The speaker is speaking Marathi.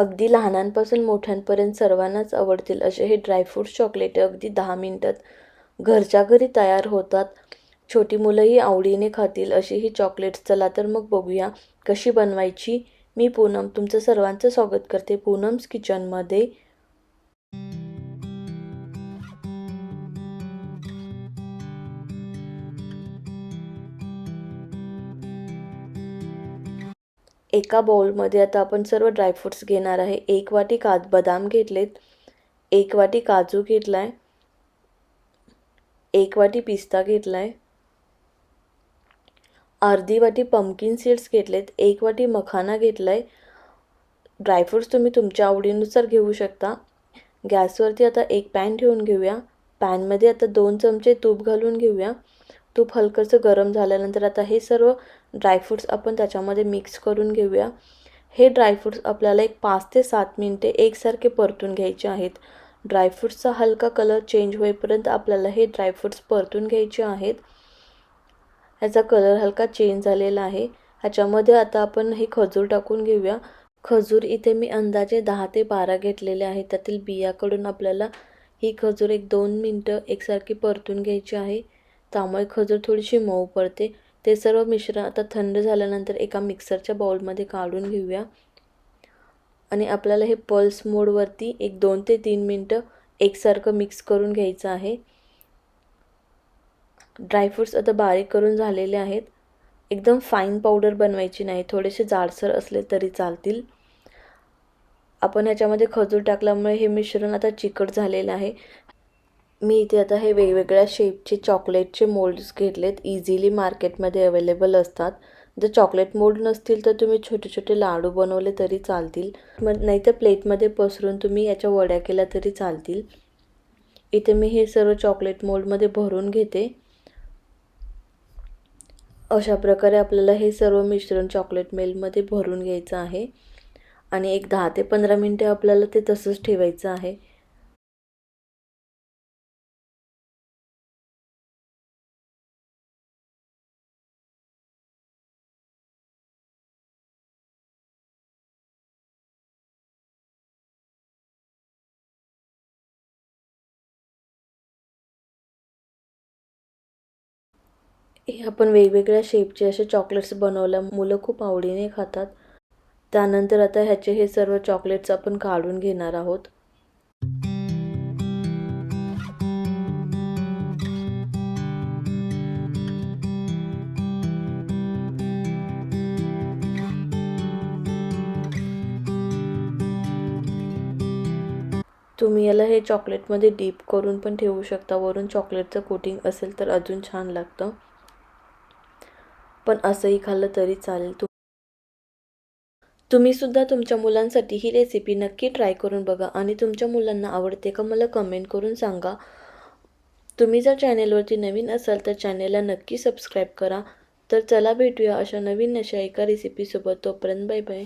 अगदी लहानांपासून मोठ्यांपर्यंत सर्वांनाच आवडतील असे हे ड्रायफ्रूट्स चॉकलेट अगदी दहा मिनटात घरच्या घरी तयार होतात. छोटी मुलंही आवडीने खातील अशी ही चॉकलेट्स चला तर मग बघूया कशी बनवायची. मी पूनम तुमचं सर्वांचं स्वागत करते. पूनम्स किचनमध्ये एका बाउलमध्ये आता आपण सर्व ड्रायफ्रूट्स घेणार आहे. एक वाटी काज बदाम घेतलेत. एक वाटी काजू घेतला आहे एक वाटी पिस्ता घेतला आहे अर्धी वाटी पम्पकिन सीड्स घेतलेत. एक वाटी मखाना घेतला आहे ड्रायफ्रूट्स तुम्ही तुमच्या आवडीनुसार घेऊ शकता. गॅसवरती आता एक पॅन ठेवून घेऊया. पॅनमध्ये आता दोन चमचे तूप घालून घेऊया. तूप हलकंसं गरम झाल्यानंतर आता हे सर्व ड्रायफ्रूट्स आपण त्याच्यामध्ये मिक्स करून घेऊया. हे ड्रायफ्रूट्स आपल्याला एक पाच ते सात मिनटे एकसारखे परतून घ्यायचे आहेत. ड्रायफ्रूट्सचा हलका कलर चेंज होईपर्यंत आपल्याला हे ड्रायफ्रूट्स परतून घ्यायचे आहेत. ह्याचा कलर हलका चेंज झालेला आहे. ह्याच्यामध्ये आता आपण हे खजूर टाकून घेऊया. खजूर इथे मी अंदाजे दहा ते बारा घेतलेले आहेत. त्यातील बियाकडून आपल्याला ही खजूर एक दोन मिनटं एकसारखी परतून घ्यायची आहे. त्यामुळे खजूर थोडीशी मऊ पडते. ते सर्व मिश्रण आता थंड झाल्यानंतर एका मिक्सरच्या बाउलमध्ये काढून घेऊया. आणि आपल्याला हे पल्स मोडवरती एक दोन ते तीन मिनटं एकसारखं मिक्स करून घ्यायचं आहे. ड्रायफ्रूट्स आता बारीक करून झालेले आहेत. एकदम फाईन पावडर बनवायची नाही थोडेसे जाडसर असले तरी चालतील. आपण ह्याच्यामध्ये खजूर टाकल्यामुळे हे मिश्रण आता चिकट झालेलं आहे. मी इथे आता हे वेगवेगळ्या शेपचे चॉकलेटचे मोल्ड्स घेतलेत. इझिली मार्केटमध्ये अवेलेबल असतात. जर चॉकलेट मोल्ड नसतील तर तुम्ही छोटे छोटे लाडू बनवले तरी चालतील. मग नाही तर प्लेटमध्ये पसरून तुम्ही याच्या वड्या केल्या तरी चालतील. इथे मी हे सर्व चॉकलेट मोल्डमध्ये भरून घेते. अशा प्रकारे आपल्याला हे सर्व मिश्रण चॉकलेट मेलमध्ये भरून घ्यायचं आहे. आणि एक दहा ते पंधरा मिनटे आपल्याला ते तसंच ठेवायचं आहे. हे आपण वेगवेगळ्या शेपचे असे चॉकलेट्स बनवल्या मुलं खूप आवडीने खातात. त्यानंतर आता ह्याचे हे सर्व चॉकलेट्स आपण काढून घेणार आहोत. तुम्ही याला हे चॉकलेटमध्ये डीप करून पण ठेवू शकता. वरून चॉकलेटचं कोटिंग असेल तर अजून छान लागतं. पण असंही खाल्लं तरी चालेल तू तुम्हीसुद्धा तुमच्या मुलांसाठी ही रेसिपी नक्की ट्राय करून बघा आणि तुमच्या मुलांना आवडते का मला कमेंट करून सांगा. तुम्ही जर चॅनेलवरती नवीन असाल तर चॅनेलला नक्की सबस्क्राईब करा. तर चला भेटूया अशा नवीन अशा एका रेसिपीसोबत तोपर्यंत बाय बाय